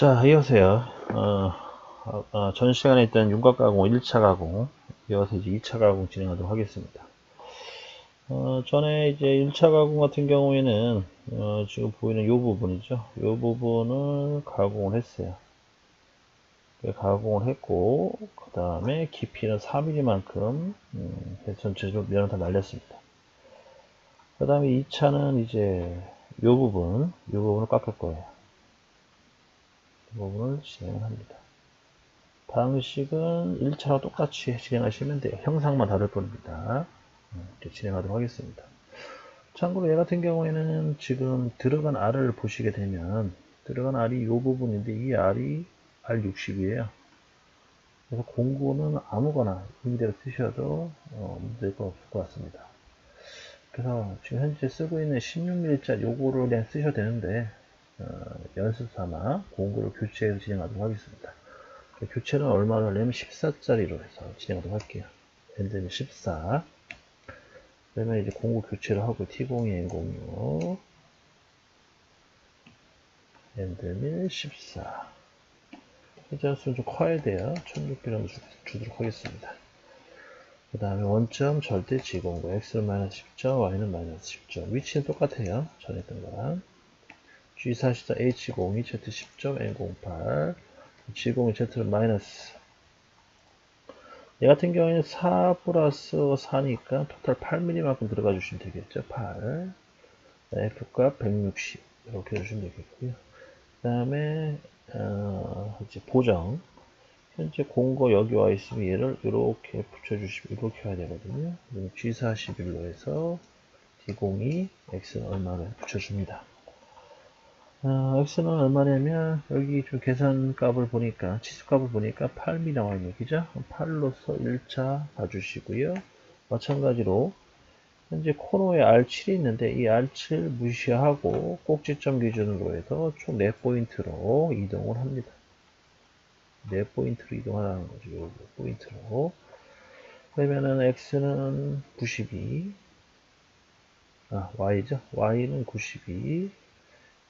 자, 이어서요. 어, 어, 어, 전 시간에 있던 윤곽 가공 1차 가공, 이어서 이제 2차 가공 진행하도록 하겠습니다. 어, 전에 이제 1차 가공 같은 경우에는, 어, 지금 보이는 이 부분이죠. 이 부분을 가공을 했어요. 가공을 했고, 그 다음에 깊이는 4mm만큼, 음, 전체적으로 면을 다 날렸습니다. 그 다음에 2차는 이제 이 부분, 이 부분을 깎을 거예요. 이 부분을 진행을 합니다. 방식은 1차와 똑같이 진행하시면 돼요. 형상만 다를 뿐입니다. 이렇게 진행하도록 하겠습니다. 참고로 얘 같은 경우에는 지금 들어간 R을 보시게 되면 들어간 R이 이 부분인데 이 R이 R60이에요. 그래서 공구는 아무거나 임대로 쓰셔도 어, 문제가 없을 것 같습니다. 그래서 지금 현재 쓰고 있는 16mm짜리 요거를 그냥 쓰셔도 되는데 어, 연습 삼아 공구를 교체해서 진행하도록 하겠습니다. 교체는 얼마를 하려면 14짜리로 해서 진행하도록 할게요. 엔드는 14 그러면 이제 공구 교체를 하고 T02 N06 엔드밀 14 회전수는 좀 커야 돼요. 1600 정도 주도록 하겠습니다. 그 다음에 원점 절대 지공구 x는 마이너스 10점, y는 마이너스 10점. 위치는 똑같아요. 전에 했던 거랑. G44 H02 Z10점 N08 G02 Z는 마이너스 얘 같은 경우에는 4 플러스 4니까 토탈 8mm만큼 들어가 주시면 되겠죠. 8 F값 160 이렇게 해주시면 되겠고요. 그 다음에 어, 이제 보정 현재 공고 여기 와 있으면 얘를 이렇게 붙여주시면 이렇게 해야 되거든요. G41로 해서 D02 X는 얼마를 붙여줍니다. 어, X는 얼마냐면 여기 좀 계산값을 보니까 치수값을 보니까 8미 나와 있는 그죠? 8로서 1차 봐주시고요. 마찬가지로 현재 코너에 R7이 있는데 이 R7 무시하고 꼭지점 기준으로 해서 총 4포인트로 이동을 합니다. 4포인트로 이동하라는 거죠. 요 포인트로. 그러면은 X는 92, 아, Y죠. Y는 92,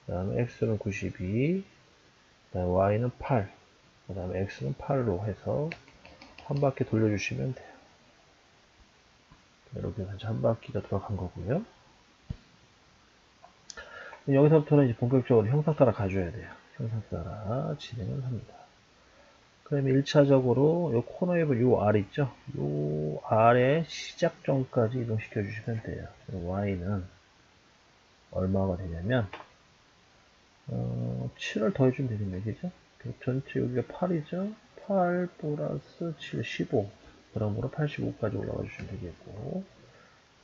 그 다음에 X는 92, 그 다음에 Y는 8, 그 다음에 X는 8로 해서 한 바퀴 돌려주시면 돼요. 이렇게 해서 한 바퀴가 돌아간 거고요. 여기서부터는 이제 본격적으로 형상 따라 가줘야 돼요. 형상 따라 진행을 합니다. 그러면 1차적으로 요 코너에 보면 요 R 있죠? 요 R의 시작점까지 이동시켜 주시면 돼요. Y는 얼마가 되냐면 어, 7을 더해주면 되겠네, 그죠? 전체 여기가 8이죠? 8 플러스 7, 15. 그러므로 85까지 올라가 주시면 되겠고.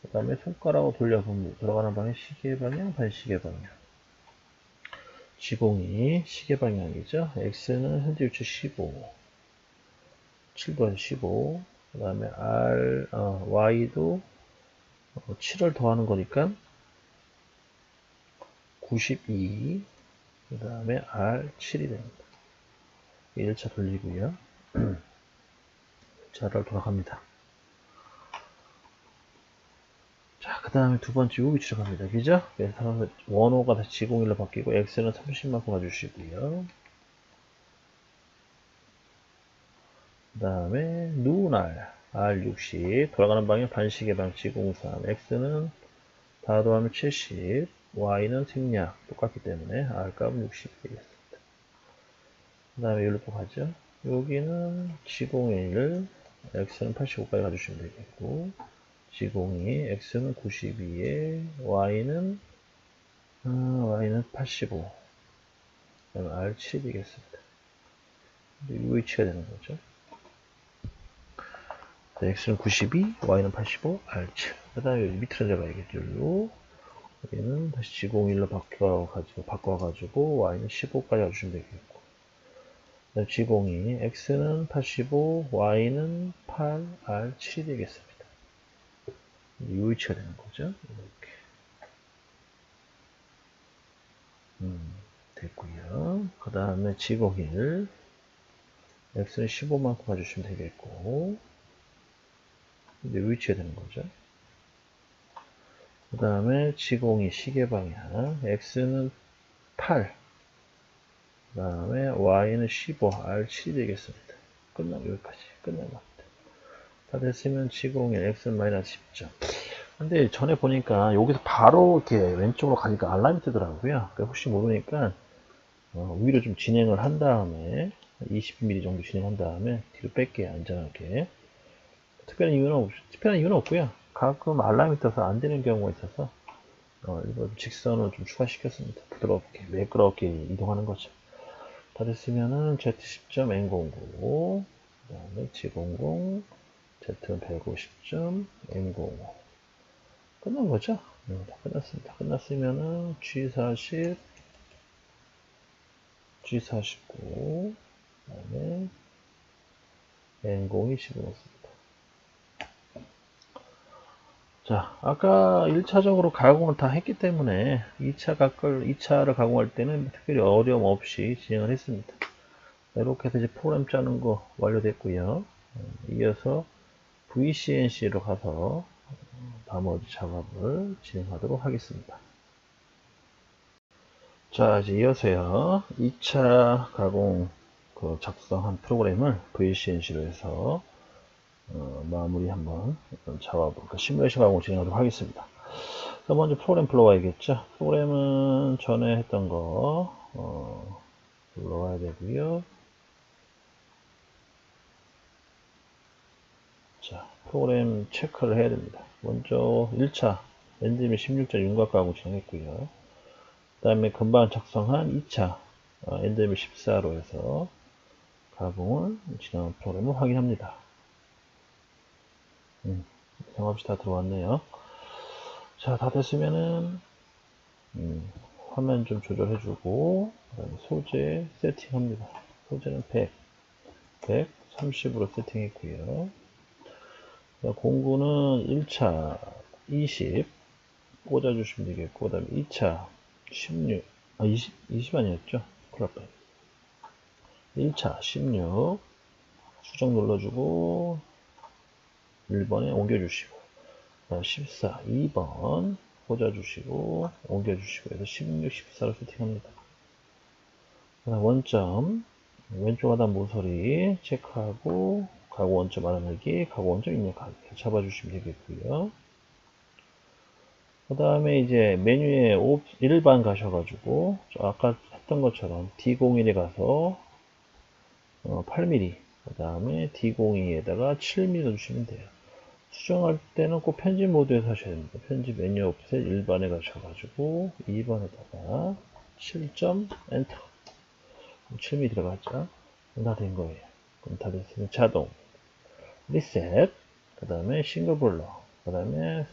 그 다음에 손가락으로 돌려보면 들어가는 방향 시계 방향, 반시계 방향. 지공이 시계 방향이죠. X는 현재 위치 15. 7도 15. 그 다음에 R, 어, Y도 7을 더하는 거니까 92. 그 다음에 R7이 됩니다. 1차 돌리고요. 자를 돌아갑니다. 자, 그 다음에 두 번째 요 위치로 갑니다. 그죠? 그래서 원호가 다시 G01로 바뀌고 X는 30만큼 가주시고요. 그 다음에 누날 R60 돌아가는 방향 반시계 방 G03 X는 다 더하면 70 Y는 생략 똑같기 때문에 R 값은 60 되겠습니다. 그 다음에 여기로 또 가죠. 여기는 G01 X는 85까지 가주시면 되겠고 G02 X는 92에 Y는 어, Y는 85 그다음에 R7이 되겠습니다. 이 위치가 되는 거죠. X는 92, Y는 85, R7. 그 다음에 밑으로 들어가야겠죠. 여기는 다시 G01로 바꿔가지고, 바꿔가지고, Y는 15까지 가주시면 되겠고. G02, X는 85, Y는 8, R7이 되겠습니다. 이 위치가 되는 거죠. 이렇게. 음, 됐고요. 그 다음에 G01, X는 15만큼 가주시면 되겠고, 이제 위치가 되는 거죠. 그 다음에 G02 시계 방향, X는 8, 그 다음에 y는 15, r7이 되겠습니다. 끝나고 여기까지 겁니다. 다 됐으면 지공일 x는 마이너스 10점. 근데 전에 보니까 여기서 바로 이렇게 왼쪽으로 가니까 알람이 뜨더라고요. 그러니까 혹시 모르니까 어, 위로 좀 진행을 한 다음에 20mm 정도 진행한 다음에 뒤로 뺄게요. 안전하게. 특별한 이유는 없, 특별한 이유는 없고요. 가끔 알람이 떠서 안 되는 경우가 있어서 어, 일부러 직선을 좀 추가시켰습니다. 부드럽게, 매끄럽게 이동하는 거죠. 다 됐으면은 Z10점 N09, 그 다음에 G00, Z는 150점 N05. 끝난 거죠? 네, 다 끝났습니다. 끝났으면은 G40, G49, 그 다음에 N02 집어넣습니다. 자, 아까 1차적으로 가공을 다 했기 때문에 2차 각걸, 2차를 가공할 때는 특별히 어려움 없이 진행을 했습니다. 이렇게 해서 이제 프로그램 짜는 거 완료됐고요. 이어서 VCNC로 가서 나머지 작업을 진행하도록 하겠습니다. 자, 이제 이어서요. 2차 가공 그 작성한 프로그램을 VCNC로 해서 어, 마무리 한번 그 시뮬레이션 가공 진행하도록 하겠습니다. 먼저 프로그램 불러와야겠죠. 프로그램은 전에 했던 거 어, 불러와야 되고요. 자, 프로그램 체크를 해야 됩니다. 먼저 1차 엔드미 16자 윤곽 가공 진행했고요. 그 다음에 금방 작성한 2차 엔드미 14로 해서 가공을 진행한 프로그램을 확인합니다. 음, 경합이 다 들어왔네요. 자, 다 됐으면은, 음, 화면 좀 조절해주고, 소재 세팅합니다. 소재는 100, 130으로 세팅했고요. 공구는 1차 20 꽂아주시면 되겠고, 그 다음에 2차 16, 아, 20, 20 아니었죠? 났다. 1차 16 수정 눌러주고 1번에 옮겨주시고 14, 2번 꽂아주시고 옮겨주시고 해서 16, 14로 세팅합니다. 그다음 원점 왼쪽 하단 모서리 체크하고 가구 원점 알아내기, 가구 원점 입력하기 잡아주시면 되겠고요. 그 다음에 이제 메뉴에 1반 가셔가지고 아까 했던 것처럼 D01에 가서 8mm 그 다음에 D02에다가 7mm 넣어주시면 돼요. 수정할 때는 꼭 편집 모드에서 하셔야 됩니다. 편집 메뉴 옵셋 1번에 가셔가지고 2번에다가 7점 엔터 7mm 들어갔죠? 다 된 거예요. 그럼 다 됐으면 자동 리셋 그 다음에 싱글 볼러 그 다음에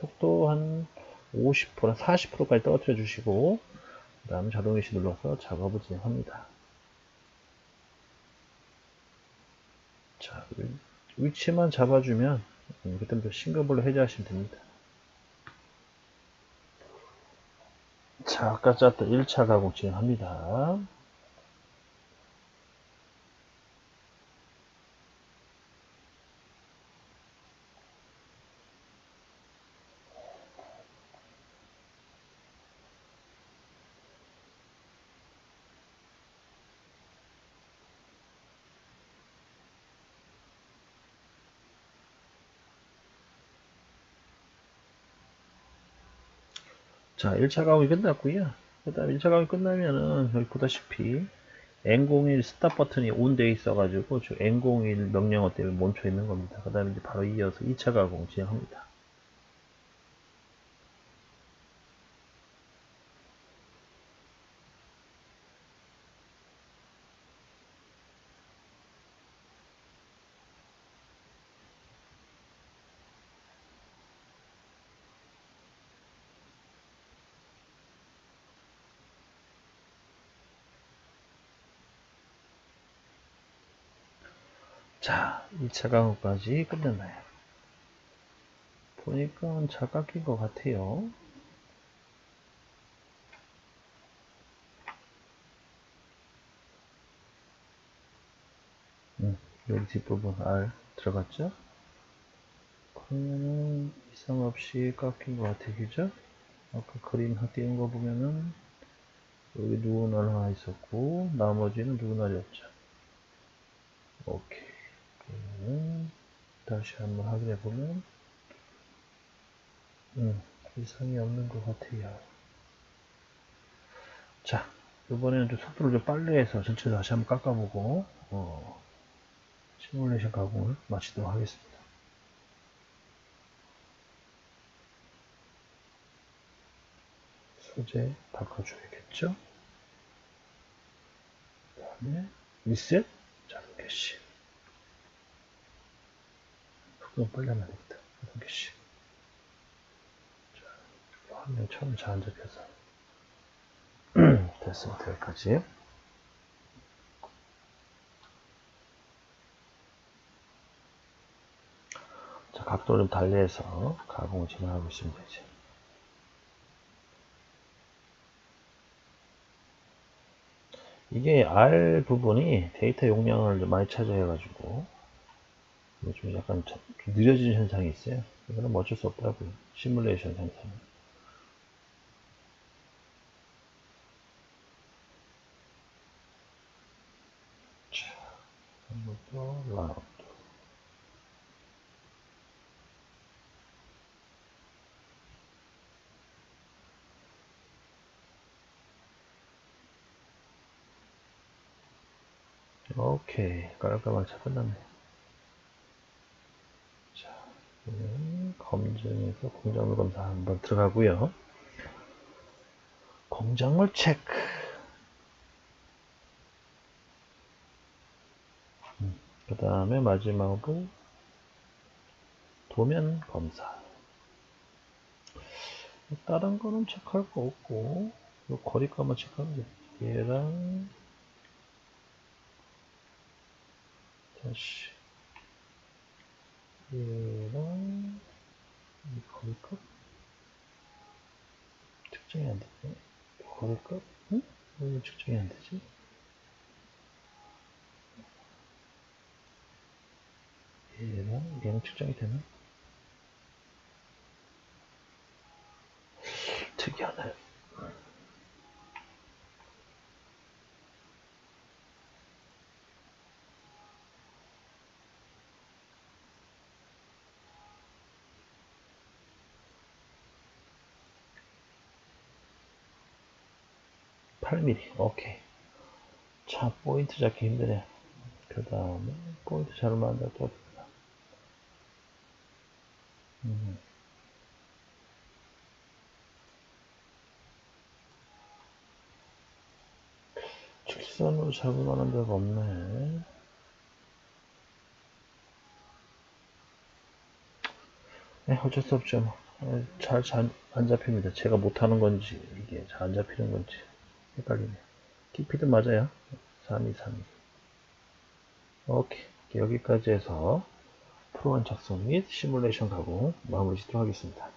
속도 한 50%, 40%까지 떨어뜨려 주시고 그 다음에 자동 위시 눌러서 작업을 진행합니다. 자, 위치만 잡아주면 그때부터 싱글볼로 해제하시면 됩니다. 자, 아까 짰던 1차 가공 진행합니다. 자, 1차 가공이 끝났고요. 그 다음 1차 가공이 끝나면은 여기 보다시피 N01 스탑 버튼이 온 되어 있어 가지고 저 N01 명령어 때문에 멈춰 있는 겁니다. 그 다음에 이제 바로 이어서 2차 가공 진행합니다. 자, 2차 강호까지 끝냈나요? 보니까 잘 깎인 것 같아요. 음, 여기 뒷부분 R 들어갔죠? 그러면은 이상 없이 깎인 것 같아요. 그죠? 아까 그림 띄운 거 보면은 여기 누구날 하나 있었고 나머지는 누구날이 없죠. 오케이. 다시 한번 확인해 보면 음, 이상이 없는 것 같아요. 자, 이번에는 좀 속도를 좀 빨리 해서 전체 다시 한번 깎아보고 어, 시뮬레이션 가공을 마치도록 하겠습니다. 소재 바꿔줘야겠죠? 그 다음에 리셋 작은 캐시 속도 빨리 하면 되겠다. 작은 캐시 자, 화면 처음 잘안 잡혀서 됐습니다. 여기까지 자, 각도를 좀 달리해서 가공을 진행하고 있습니다. 이제. 이게 R 부분이 데이터 용량을 좀 많이 차지해가지고 좀 약간 좀 느려진 현상이 있어요. 이거는 뭐 어쩔 수 없더라고요. 시뮬레이션 현상. 자, 더 라운드. 오케이 깔끔하게 잘 끝났네 자 그러면 검증에서 공작물 검사 한번 들어가고요. 공작물 체크. 음, 그 다음에 마지막으로 도면 검사. 다른 거는 체크할 거 없고 거리값만 체크하면 돼. 얘랑 다시 얘랑 이 거리값 측정이 안 되네 거리값 응? 왜 측정이 안 되지? 얘랑 얘는 측정이 되나? 특이하네 8mm 오케이. 자 포인트 잡기 힘드네. 그 다음에 포인트 잘 만들어 또 음. 직선으로 잡을 만한 데가 없네. 네, 어쩔 수 없죠. 뭐. 잘안 잡힙니다. 제가 못하는 건지 이게 잘 안 잡히는 건지 헷갈리네. 깊이도 맞아요. 3 2, 3 2. 오케이. 여기까지 해서 프로그램 작성 및 시뮬레이션 가공 마무리 짓도록 하겠습니다.